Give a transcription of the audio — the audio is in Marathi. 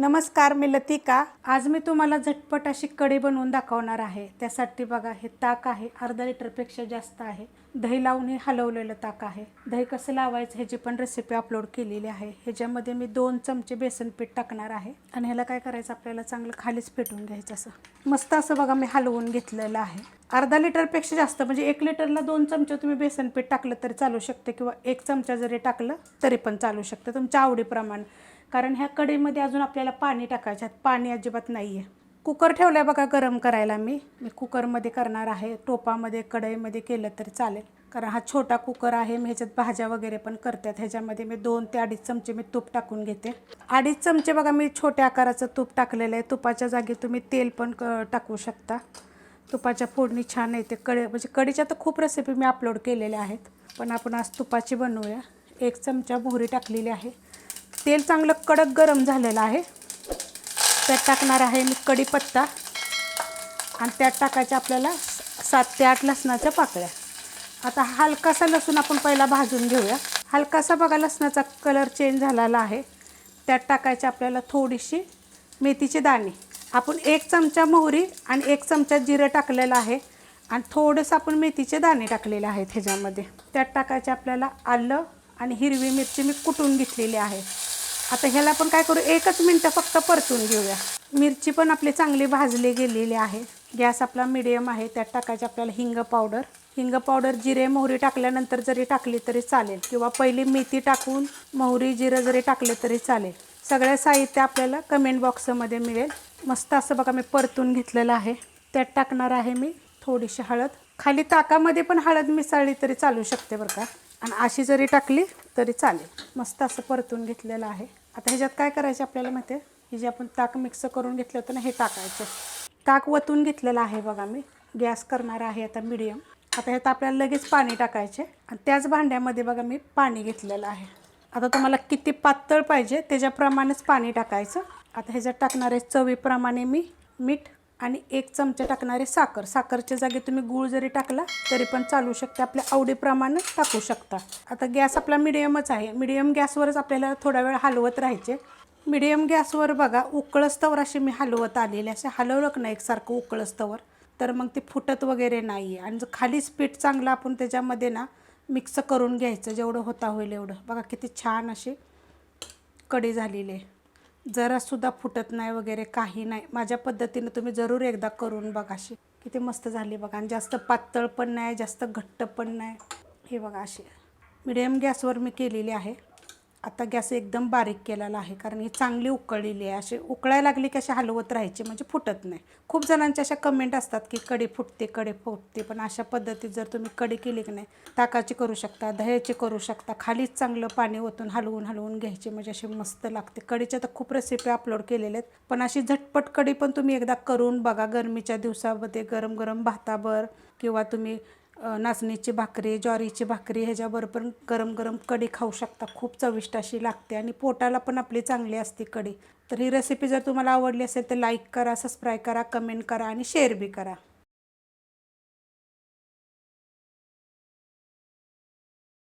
नमस्कार मी लतिका. आज मी तुम्हाला झटपट अशी कढी बनवून दाखवणार आहे. त्यासाठी बघा हे ताक आहे अर्धा लिटरपेक्षा जास्त आहे. दही लावून हे हलवलेलं ताक आहे. दही कसं लावायचं ह्याची पण रेसिपी अपलोड केलेली आहे. ह्याच्यामध्ये मी दोन चमचे बेसन पीठ टाकणार आहे. आणि ह्याला काय करायचं आपल्याला चांगलं खालीच पेटून घ्यायचं असं. मस्त असं बघा मी हलवून घेतलेलं आहे. अर्धा लिटरपेक्षा जास्त म्हणजे एक लिटरला दोन चमचे तुम्ही बेसन पीठ टाकलं तरी चालू शकते किंवा एक चमचा जरी टाकलं तरी पण चालू शकतं. तुमच्या आवडीप्रमाणे. कारण ह्या कढईमध्ये अजून आपल्याला पाणी टाकायचं आहे. पाणी अजिबात नाही आहे कुकर ठेवलं आहे बघा गरम करायला मी. मी कुकरमध्ये करणार आहे. टोपामध्ये कढईमध्ये केलं तरी चालेल. कारण हा छोटा कुकर आहे. मी ह्याच्यात भाज्या वगैरे पण करतात. ह्याच्यामध्ये मी दोन ते अडीच चमचे मी तूप टाकून घेते. अडीच चमचे बघा मी छोट्या आकाराचं तूप टाकलेलं आहे. तुपाच्या जागी तुम्ही तेल पण क टाकू शकता. तुपाच्या फोडणी छान येते कढी म्हणजे कढीच्या तर खूप रेसिपी मी अपलोड केलेल्या आहेत. पण आपण आज तुपाची बनवूया. एक चमचा मोहरी टाकलेली आहे. तेल चांगलं कडक गरम झालेलं आहे. त्यात टाकणार आहे मी कढीपत्ता. आणि त्यात टाकायच्या आपल्याला सात ते आठ लसणाच्या पाकळ्या. आता हलकासा लसूण आपण पहिला भाजून घेऊया. हलकासा बघा लसणाचा कलर चेंज झालेला आहे. त्यात टाकायचे आपल्याला थोडीशी मेथीचे दाणे. आपण एक चमचा मोहरी आणि एक चमचा जिरं टाकलेलं आहे. आणि थोडंसं आपण मेथीचे दाणे टाकलेले आहेत ह्याच्यामध्ये. त्यात टाकायचे आपल्याला आलं आणि हिरवी मिरची मी कुटून घेतलेली आहे. आता ह्याला पण काय करू? एकच मिनटं फक्त परतून घेऊया. मिरची पण आपली चांगली भाजली गेलेली आहे. गॅस आपला मिडियम आहे. त्यात टाकायचे आपल्याला हिंग पावडर हिंग पावडर जिरे मोहरी टाकल्यानंतर जरी टाकली तरी चालेल. किंवा पहिली मेथी टाकून मोहरी जिरं जरी टाकले तरी चालेल. सगळं साहित्य आपल्याला कमेंट बॉक्समध्ये मिळेल. मस्त असं बघा मी परतून घेतलेलं आहे. त्यात टाकणार आहे मी थोडीशी हळद. खाली ताकामध्ये पण हळद मिसळली तरी चालू शकते बरं का. आणि अशी जरी टाकली तरी चालेल. मस्त असं परतून घेतलेलं आहे. आता ह्याच्यात काय करायचं आपल्याला माहिती आहे? हे जे आपण ताक मिक्स करून घेतलं होतं ना हे टाकायचं. ताक वतून घेतलेलं आहे बघा मी. गॅस करणार आहे आता मिडियम आता ह्यात आपल्याला लगेच पाणी टाकायचे. आणि त्याच भांड्यामध्ये बघा मी पाणी घेतलेलं आहे. आता तुम्हाला किती पातळ पाहिजे त्याच्याप्रमाणेच पाणी टाकायचं. आता ह्याच्यात टाकणारे चवीप्रमाणे मी मीठ. आणि एक चमचा टाकणारे साखर. साखरच्या जागी तुम्ही गूळ जरी टाकला तरी पण चालू शकते. आपल्या आवडीप्रमाणे टाकू शकता. आता गॅस आपला मिडियमच आहे. मिडियम गॅसवरच आपल्याला थोडा वेळ हलवत राहायचे. मिडियम गॅसवर बघा उकळस्तवर अशी मी हलवत आलेली असे हलवलं का नाही एकसारखं उकळस्तवर तर मग ते फुटत वगैरे नाही आहे आणि जर खाली स्पीड चांगलं आपण त्याच्यामध्ये ना मिक्स करून घ्यायचं. जेवढं होता होईल एवढं. बघा किती छान अशी कडी झालेली आहे. जरासुद्धा फुटत नाही वगैरे काही नाही. माझ्या पद्धतीनं तुम्ही जरूर एकदा करून बघा अशी. किती मस्त झाली बघा. आणि जास्त पातळ पण नाही जास्त घट्ट पण नाही. हे बघा अशी. मिडियम गॅसवर मी केलेली आहे. आता गॅस एकदम बारीक केलेला आहे कारण ही चांगली उकळलेली आहे. अशी उकळायला लागली की अशी हलवत राहायची म्हणजे फुटत नाही. खूप जणांच्या अशा कमेंट असतात की कडी फुटते कडे फुटते पण अशा पद्धतीत जर तुम्ही कडी केली की नाही ताकाची करू शकता दह्याची करू शकता खालीच चांगलं पाणी ओतून हलवून हलवून घ्यायची म्हणजे अशी मस्त लागते. कडीच्या तर खूप रेसिपी अपलोड केलेल्या आहेत पण अशी झटपट कढी पण तुम्ही एकदा करून बघा. गरमीच्या दिवसामध्ये गरम गरम भाताबर किंवा तुम्ही नाचणीची भाकरी ज्वारीची भाकरी ह्याच्याबरोबर पण गरम गरम कढी खाऊ शकता. खूप चविष्ट अशी लागते आणि पोटाला पण आपली चांगली असते कढी. तर ही रेसिपी जर तुम्हाला आवडली असेल तर लाईक करा सबस्क्राईब करा कमेंट करा आणि शेअर बी करा.